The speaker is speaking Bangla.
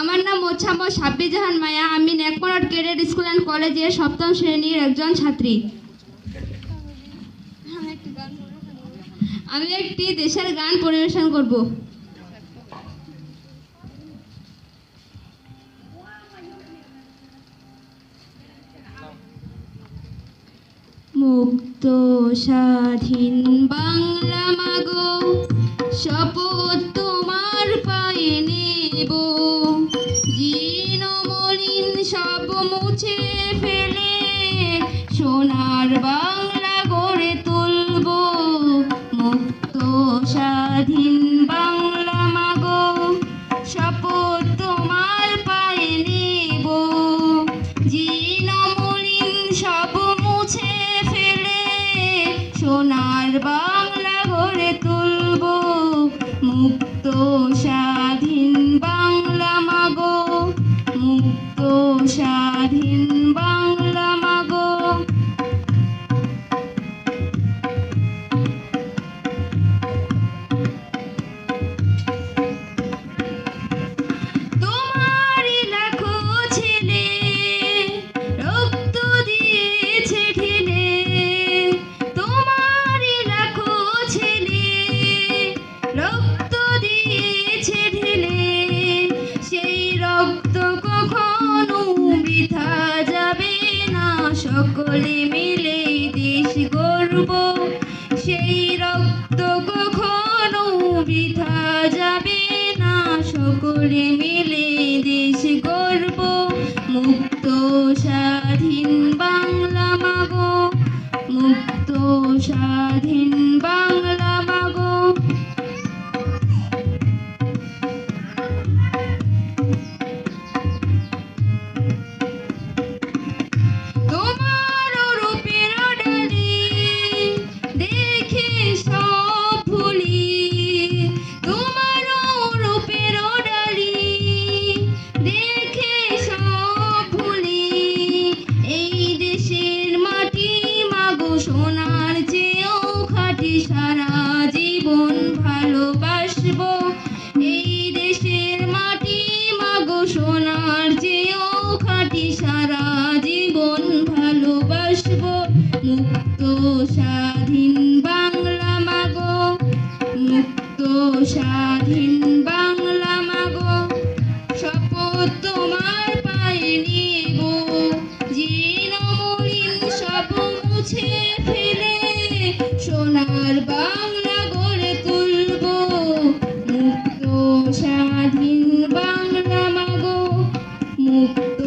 আমার নাম মোছাম্মদ সাব্বির জাহান মায়া। আমি নেকমরট ক্যাডেট স্কুল অ্যান্ড কলেজের সপ্তম শ্রেণির একজন ছাত্রী। আমি একটি দেশের গান পরিবেশন করব। মুক্ত স্বাধীন বাংলা মাগো, শপথ তোমার পায়ে নেব। মুছে ফেলে, সোনার বাংলা গড়ে তুলব, মুক্ত স্বাধীন বাংলা মাগো। শপথ তোমার পায়ে নেব। জীর্ণ মলিন সব মুছে ফেলে, সোনার বাংলা সকলে মিলে দেশ গর্ব সেই রক্ত কখনো বৃথা যাবে না। সকলে মিলে দেশ গর্ব মুক্ত স্বাধীন বাংলা মাগো। মুক্ত স্বাধীন খাটি সারা জীবন ভালোবাসব। এই দেশের মাটি, মাগো সোনার চেয়েও খাটি সারা জীবন ভালোবাসব। মুক্ত স্বাধীন বাংলা, মাগো। মুক্ত স্বাধীন সোনার বাংলা গড়ে তুলব মুক্ত স্বাধীন বাংলা মাগো মুক্ত